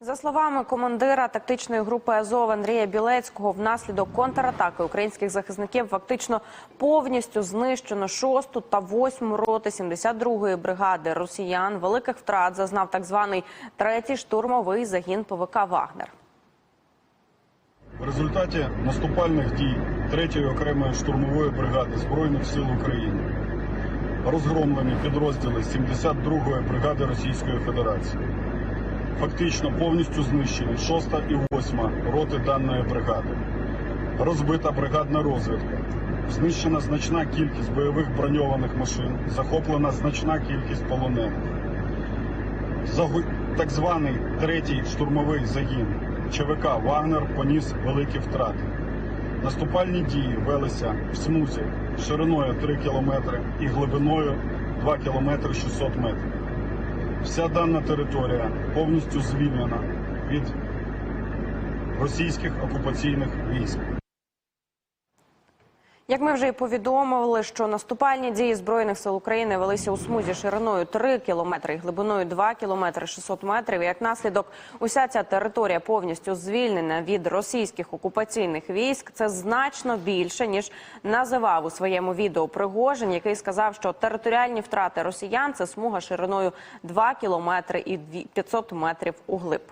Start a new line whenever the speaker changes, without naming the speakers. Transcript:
За словами командира тактичної групи Азов Андрія Білецького, внаслідок контратаки українських захисників фактично повністю знищено 6 та 8 роти 72-ї бригади росіян. Великих втрат зазнав так званий третій штурмовий загін ПВК Вагнер.
В результаті наступальних дій 3-ї окремої штурмової бригади Збройних сил України розгромлені підрозділи 72-ї бригади Російської Федерації. Фактично повністю знищені 6 і 8 роти даної бригади. Розбита бригадна розвідка. Знищена значна кількість бойових броньованих машин, захоплена значна кількість полонених. Загу- Так званий третій штурмовий загін ЧВК Вагнер поніс великі втрати. Наступальні дії велися в смузі шириною 3 кілометри і глибиною 2 кілометри 600 метрів. Вся дана територія повністю звільнена від російських окупаційних військ.
Як ми вже і повідомили, що наступальні дії збройних сил України велися у смузі шириною 3 кілометри і глибиною 2 кілометри 600 метрів. Як наслідок, уся ця територія повністю звільнена від російських окупаційних військ. Це значно більше ніж називав у своєму відео Пригожин, який сказав, що територіальні втрати росіян це смуга шириною 2 кілометри і 500 метрів углиб.